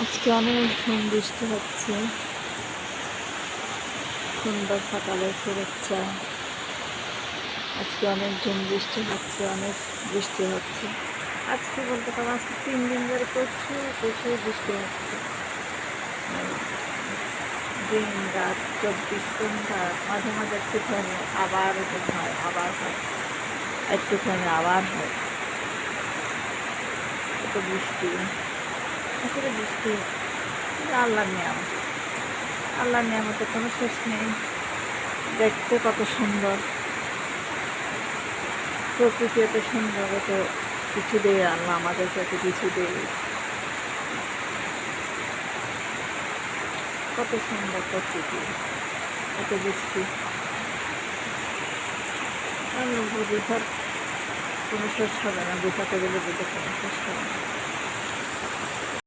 আজকে অনেক ঝুম বৃষ্টি হচ্ছে। সুন্দর সকালের শুভেচ্ছা। আজকে অনেক ঝুম বৃষ্টি হচ্ছে, অনেক বৃষ্টি হচ্ছে। আজকে বলতে পারব? আজকে তিন দিন ধরে প্রচুর প্রচুর বৃষ্টি হচ্ছে। দিন রাত চব্বিশ ঘণ্টা, মাঝে মাঝে একটুখানি আবার হয় আবার হয়। একটুখানি আবার হয়। এত বৃষ্টি। আসলে বৃষ্টি এটা আল্লাহর নিয়াম আল্লাহর নিয়ামতের কোনো শেষ নেই। দেখতে কত সুন্দর। প্রকৃতি এত সুন্দর, এত কিছু দেয় আল্লাহ আমাদেরকে এত কিছু দেয়। কত সুন্দর প্রকৃতি, এত বৃষ্টি। আল্লাহ বোঝার কোনো শেষ হবে না বোঝাতে গেলে বোঝার কোনো শেষ হবে